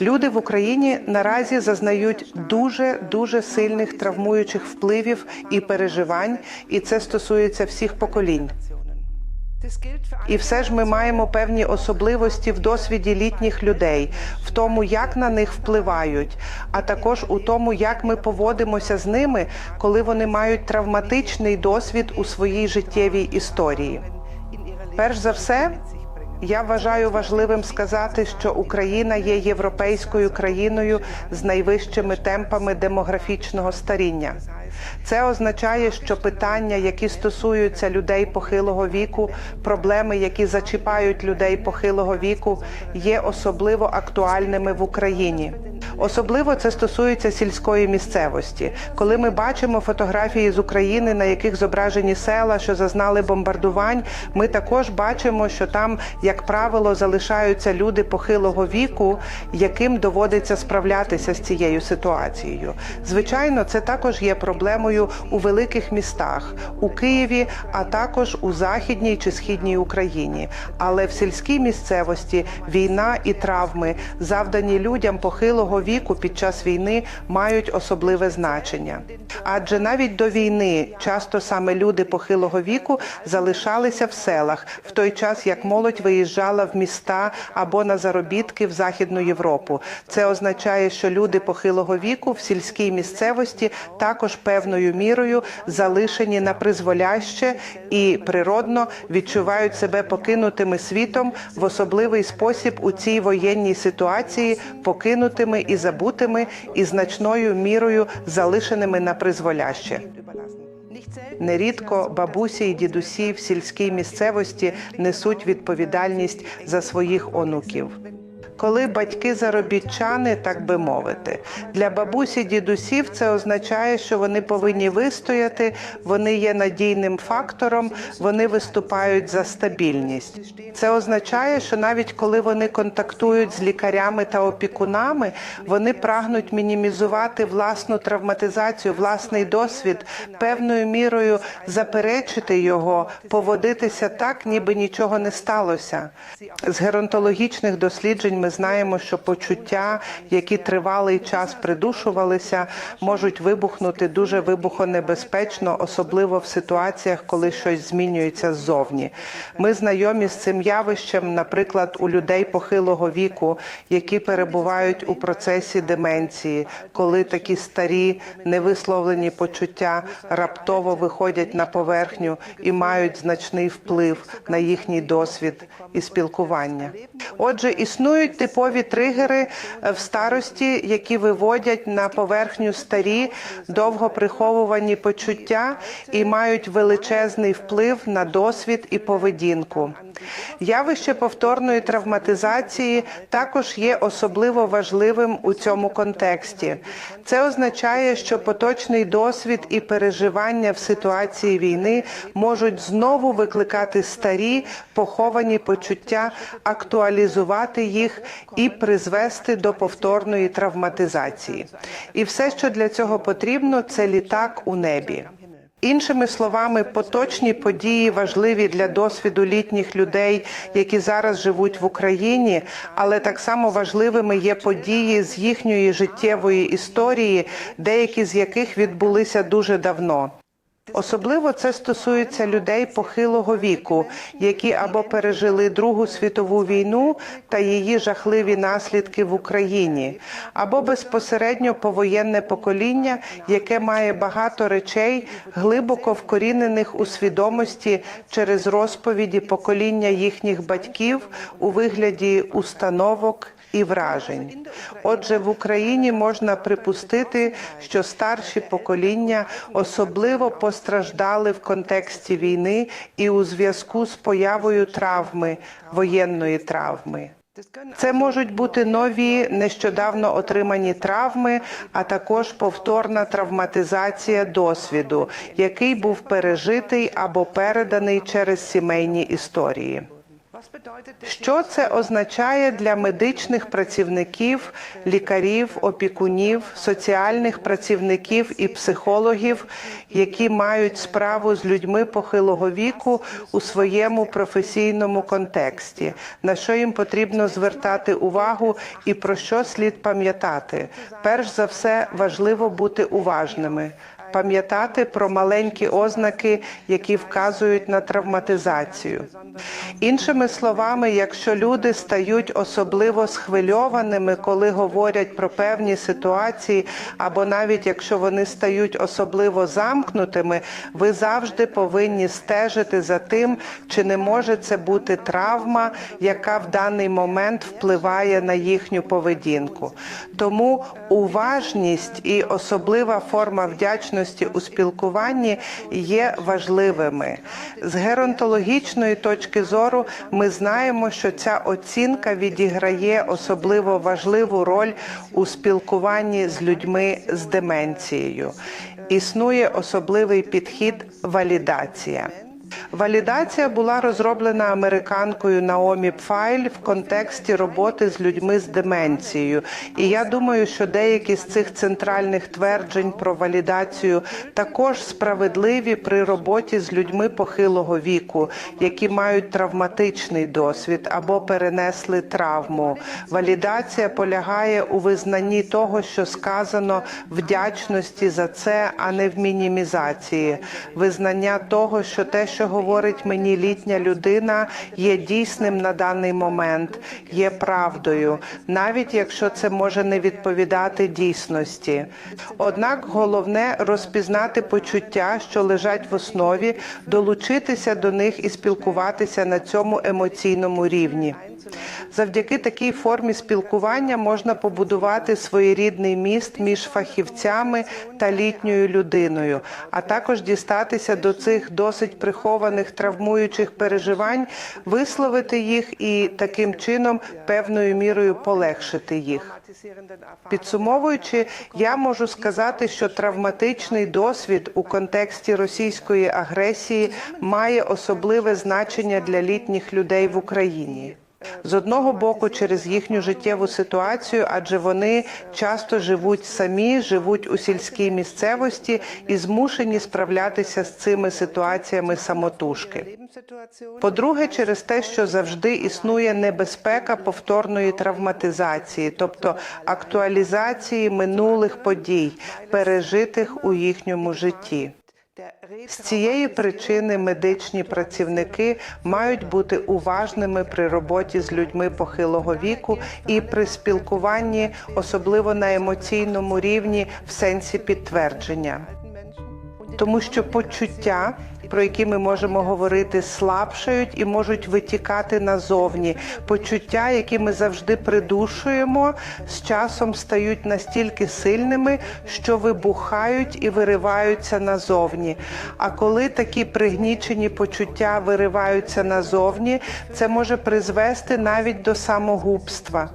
Люди в Україні наразі зазнають дуже дуже сильних травмуючих впливів і переживань, і це стосується всіх поколінь. І все ж ми маємо певні особливості в досвіді літніх людей, в тому, як на них впливають, а також у тому, як ми поводимося з ними, коли вони мають травматичний досвід у своїй життєвій історії. Перш за все, я вважаю важливим сказати, що Україна є європейською країною з найвищими темпами демографічного старіння. Це означає, що питання, які стосуються людей похилого віку, проблеми, які зачіпають людей похилого віку, є особливо актуальними в Україні. Особливо це стосується сільської місцевості. Коли ми бачимо фотографії з України, на яких зображені села, що зазнали бомбардувань, ми також бачимо, що там, як правило, залишаються люди похилого віку, яким доводиться справлятися з цією ситуацією. Звичайно, це також є проблемою у великих містах, у Києві, а також у західній чи східній Україні. Але в сільській місцевості війна і травми, завдані людям похилого віку під час війни, мають особливе значення. Адже навіть до війни часто саме люди похилого віку залишалися в селах в той час, як молодь виїжджала в міста або на заробітки в Західну Європу. Це означає, що люди похилого віку в сільській місцевості також певною мірою залишені на призволяще і природно відчувають себе покинутими світом в особливий спосіб у цій воєнній ситуації, покинутими і забутими, і значною мірою залишеними на призволяще. Нерідко бабусі і дідусі в сільській місцевості несуть відповідальність за своїх онуків. Коли батьки заробітчани, так би мовити, для бабусі дідусів це означає, що вони повинні вистояти, вони є надійним фактором, вони виступають за стабільність. Це означає, що навіть коли вони контактують з лікарями та опікунами, вони прагнуть мінімізувати власну травматизацію, власний досвід, певною мірою заперечити його, поводитися так, ніби нічого не сталося. З геронтологічних досліджень ми знаємо, що почуття, які тривалий час придушувалися, можуть вибухнути дуже вибухонебезпечно, особливо в ситуаціях, коли щось змінюється ззовні. Ми знайомі з цим явищем, наприклад, у людей похилого віку, які перебувають у процесі деменції, коли такі старі невисловлені почуття раптово виходять на поверхню і мають значний вплив на їхній досвід і спілкування. Отже, існують типові тригери в старості, які виводять на поверхню старі довго приховувані почуття і мають величезний вплив на досвід і поведінку. Явище повторної травматизації також є особливо важливим у цьому контексті. Це означає, що поточний досвід і переживання в ситуації війни можуть знову викликати старі поховані почуття, актуалізувати їх і призвести до повторної травматизації. І все, що для цього потрібно, це літак у небі. Іншими словами, поточні події важливі для досвіду літніх людей, які зараз живуть в Україні, але так само важливими є події з їхньої життєвої історії, деякі з яких відбулися дуже давно. Особливо це стосується людей похилого віку, які або пережили Другу світову війну та її жахливі наслідки в Україні, або безпосередньо повоєнне покоління, яке має багато речей, глибоко вкорінених у свідомості через розповіді покоління їхніх батьків у вигляді установок і вражень. Отже, в Україні можна припустити, що старші покоління особливо постраждали в контексті війни і у зв'язку з появою травми, воєнної травми. Це можуть бути нові нещодавно отримані травми, а також повторна травматизація досвіду, який був пережитий або переданий через сімейні історії. Що це означає для медичних працівників, лікарів, опікунів, соціальних працівників і психологів, які мають справу з людьми похилого віку у своєму професійному контексті, на що їм потрібно звертати увагу і про що слід пам'ятати? Перш за все, важливо бути уважними. Пам'ятати про маленькі ознаки, які вказують на травматизацію. Іншими словами, якщо люди стають особливо схвильованими, коли говорять про певні ситуації, або навіть якщо вони стають особливо замкнутими, ви завжди повинні стежити за тим, чи не може це бути травма, яка в даний момент впливає на їхню поведінку. Тому уважність і особлива форма вдячності у спілкуванні є важливими. З геронтологічної точки зору ми знаємо, що ця оцінка відіграє особливо важливу роль у спілкуванні з людьми з деменцією. Існує особливий підхід валідація. Валідація була розроблена американкою Наомі Пфайль в контексті роботи з людьми з деменцією. І я думаю, що деякі з цих центральних тверджень про валідацію також справедливі при роботі з людьми похилого віку, які мають травматичний досвід або перенесли травму. Валідація полягає у визнанні того, що сказано вдячності за це, а не в мінімізації. Визнання того, що те, що говорить мені літня людина, є дійсним на даний момент, є правдою, навіть якщо це може не відповідати дійсності. Однак головне розпізнати почуття, що лежать в основі, долучитися до них і спілкуватися на цьому емоційному рівні. Завдяки такій формі спілкування можна побудувати своєрідний міст між фахівцями та літньою людиною, а також дістатися до цих досить прихованих травмуючих переживань, висловити їх і таким чином певною мірою полегшити їх. Підсумовуючи, я можу сказати, що травматичний досвід у контексті російської агресії має особливе значення для літніх людей в Україні. З одного боку, через їхню життєву ситуацію, адже вони часто живуть самі, живуть у сільській місцевості і змушені справлятися з цими ситуаціями самотужки. По-друге, через те, що завжди існує небезпека повторної травматизації, тобто актуалізації минулих подій, пережитих у їхньому житті. З цієї причини медичні працівники мають бути уважними при роботі з людьми похилого віку і при спілкуванні, особливо на емоційному рівні, в сенсі підтвердження. Тому що почуття, про які ми можемо говорити, слабшають і можуть витікати назовні. Почуття, які ми завжди придушуємо, з часом стають настільки сильними, що вибухають і вириваються назовні. А коли такі пригнічені почуття вириваються назовні, це може призвести навіть до самогубства.